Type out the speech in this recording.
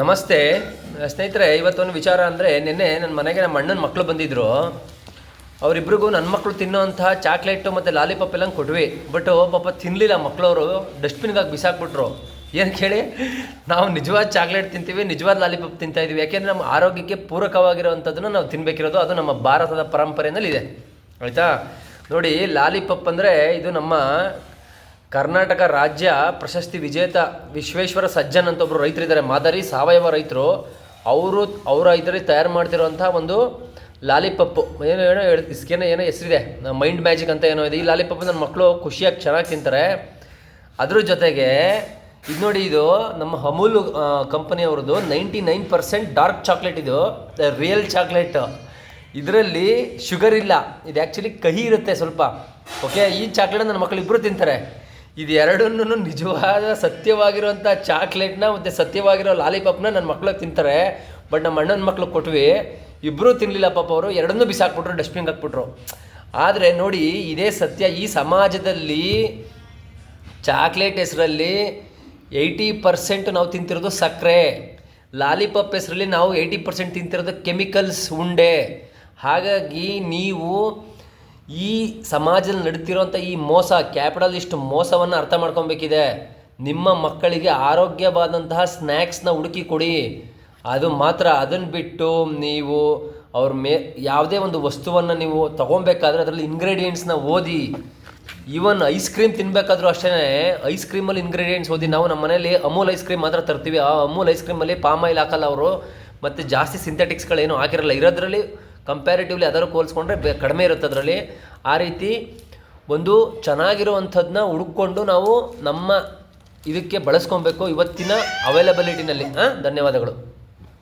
ನಮಸ್ತೆ. ಸ್ನೇಹಿತರೆ, ಇವತ್ತೊಂದು ವಿಚಾರ ಅಂದರೆ ನಿನ್ನೆ ನನ್ನ ಮನೆಗೆ ನಮ್ಮ ಅಣ್ಣನ ಮಕ್ಕಳು ಬಂದಿದ್ದರು ಅವರಿಬ್ರಿಗೂ ನನ್ನ ಮಕ್ಕಳು ತಿನ್ನೋಂತಹ ಚಾಕ್ಲೇಟು ಮತ್ತು ಲಾಲಿಪಾಪ್ ಎಲ್ಲ ಕೊಟ್ವಿ. ಬಟ್ ಪಾಪ ತಿನ್ನಲಿಲ್ಲ ಮಕ್ಕಳವರು ಡಸ್ಟ್ಬಿನ್ಗಾಗಿ ಬಿಸಾಕ್ಬಿಟ್ರು. ಏನು ಕೇಳಿ? ನಾವು ನಿಜವಾದ ಚಾಕ್ಲೇಟ್ ತಿಂತೀವಿ, ನಿಜವಾದ ಲಾಲಿಪಾಪ್ ತಿಂತಾ ಇದ್ದೀವಿ ಯಾಕೆಂದರೆ ನಮ್ಮ ಆರೋಗ್ಯಕ್ಕೆ ಪೂರಕವಾಗಿರುವಂಥದ್ದನ್ನು ನಾವು ತಿನ್ನಬೇಕಿರೋದು ಅದು ನಮ್ಮ ಭಾರತದ ಪರಂಪರೆಯಲ್ಲಿ ಇದೆ ಆಯಿತಾ? ನೋಡಿ, ಲಾಲಿಪಾಪ್ ಅಂದರೆ ಇದು ನಮ್ಮ ಕರ್ನಾಟಕ ರಾಜ್ಯ ಪ್ರಶಸ್ತಿ ವಿಜೇತ ವಿಶ್ವೇಶ್ವರ ಸಜ್ಜನ್ ಅಂತ ಒಬ್ಬರು ರೈತರಿದ್ದಾರೆ. ಮಾದರಿ ಸಾವಯವ ರೈತರು. ಅವರು, ಅವರ ಇದರಲ್ಲಿ ತಯಾರು ಮಾಡ್ತಿರೋಂಥ ಒಂದು ಲಾಲಿಪಪ್ಪು. ಏನೋ ಏನೋ ಇಸ್ಕೇನೋ ಏನೋ ಹೆಸರಿದೆ. ಮೈಂಡ್ ಮ್ಯಾಜಿಕ್ ಅಂತ ಏನೋ ಇದೆ. ಈ ಲಾಲಿಪಪ್ ನನ್ನ ಮಕ್ಕಳು ಖುಷಿಯಾಗಿ ಚೆನ್ನಾಗಿ ತಿಂತಾರೆ. ಅದ್ರ ಜೊತೆಗೆ ಇದು ನೋಡಿ ಇದು ನಮ್ಮ Amul ಕಂಪನಿಯವ್ರದ್ದು ninety nine percent dark chocolate ಇದು. Real chocolate. ಇದರಲ್ಲಿ ಶುಗರ್ ಇಲ್ಲ. ಇದು ಆ್ಯಕ್ಚುಲಿ ಕಹಿ ಇರುತ್ತೆ ಸ್ವಲ್ಪ. ಓಕೆ, ಈ ಚಾಕ್ಲೇಟ್ ನನ್ನ ಮಕ್ಕಳು ಇಬ್ಬರು ತಿಂತಾರೆ. ಇದು ಎರಡನ್ನೂ ನಿಜವಾದ ಸತ್ಯವಾಗಿರುವಂಥ ಚಾಕ್ಲೇಟ್ನ ಮತ್ತು ಸತ್ಯವಾಗಿರೋ ಲಾಲಿಪಾಪ್ನ ನನ್ನ ಮಕ್ಳಿಗೆ ತಿಂತಾರೆ. ಬಟ್ ನಮ್ಮ ಅಣ್ಣನ ಮಕ್ಳು ಕೊಟ್ವಿ ಇಬ್ಬರೂ ತಿನ್ನಲಿಲ್ಲ ಪಾಪ ಅವರು, ಎರಡನ್ನೂ ಬಿಸಾಕ್ಬಿಟ್ರು, ಡಸ್ಟ್ಬಿನ್ ಹಾಕ್ಬಿಟ್ರು. ಆದರೆ ನೋಡಿ, ಇದೇ ಸತ್ಯ ಈ ಸಮಾಜದಲ್ಲಿ ಚಾಕ್ಲೇಟ್ ಹೆಸರಲ್ಲಿ ಏಯ್ಟಿ ಪರ್ಸೆಂಟ್ ನಾವು ತಿಂತಿರೋದು ಸಕ್ಕರೆ. ಲಾಲಿಪಾಪ್ ಹೆಸರಲ್ಲಿ ನಾವು ಏಯ್ಟಿ ಪರ್ಸೆಂಟ್ ತಿಂತಿರೋದು ಕೆಮಿಕಲ್ಸ್ ಉಂಡೆ. ಹಾಗಾಗಿ ನೀವು ಈ ಸಮಾಜದಲ್ಲಿ ನಡೀತಿರೋಂಥ ಈ ಮೋಸ, ಕ್ಯಾಪಿಟಲಿಸ್ಟ್ ಮೋಸವನ್ನು ಅರ್ಥ ಮಾಡ್ಕೊಬೇಕಿದೆ. ನಿಮ್ಮ ಮಕ್ಕಳಿಗೆ ಆರೋಗ್ಯವಾದಂತಹ ಸ್ನ್ಯಾಕ್ಸ್ನ ಹುಡುಕಿ ಕೊಡಿ. ಅದು ಮಾತ್ರ ಅದನ್ನು ಬಿಟ್ಟು ನೀವು ಅವ್ರ ಮೇ, ಯಾವುದೇ ಒಂದು ವಸ್ತುವನ್ನು ನೀವು ತೊಗೊಬೇಕಾದ್ರೆ ಅದರಲ್ಲಿ ಇಂಗ್ರೀಡಿಯೆಂಟ್ಸ್ನ ಓದಿ. ಈವನ್ ಐಸ್ ಕ್ರೀಮ್ ತಿನ್ಬೇಕಾದ್ರೂ ಅಷ್ಟೇ ಐಸ್ ಕ್ರೀಮಲ್ಲಿ ಇಂಗ್ರೀಡಿಯೆಂಟ್ಸ್ ಓದಿ. ನಾವು ನಮ್ಮ ಮನೇಲಿ ಅಮೂಲ್ ಐಸ್ ಕ್ರೀಮ್ ಮಾತ್ರ ತರ್ತೀವಿ. ಆ ಅಮೂಲ್ ಐಸ್ ಕ್ರೀಮಲ್ಲಿ ಪಾಮ್ ಆಯಿಲ್ ಹಾಕಲ್ಲ ಅವರು, ಮತ್ತು ಜಾಸ್ತಿ ಸಿಂಥೆಟಿಕ್ಸ್ಗಳೇನು ಹಾಕಿರಲ್ಲ. ಇರೋದ್ರಲ್ಲಿ ಕಂಪ್ಯಾರಿಟಿವ್ಲಿ ಅದರ ಹೋಲಿಸ್ಕೊಂಡ್ರೆ ಬೆ ಕಡಿಮೆ ಇರುತ್ತೆ ಅದರಲ್ಲಿ. ಆ ರೀತಿ ಒಂದು ಚೆನ್ನಾಗಿರುವಂಥದ್ದನ್ನ ಹುಡುಕೊಂಡು ನಾವು ನಮ್ಮ ಇದಕ್ಕೆ ಬಳಸ್ಕೊಬೇಕು ಇವತ್ತಿನ ಅವೈಲಬಿಲಿಟಿನಲ್ಲಿ ಹಾಂ? ಧನ್ಯವಾದಗಳು.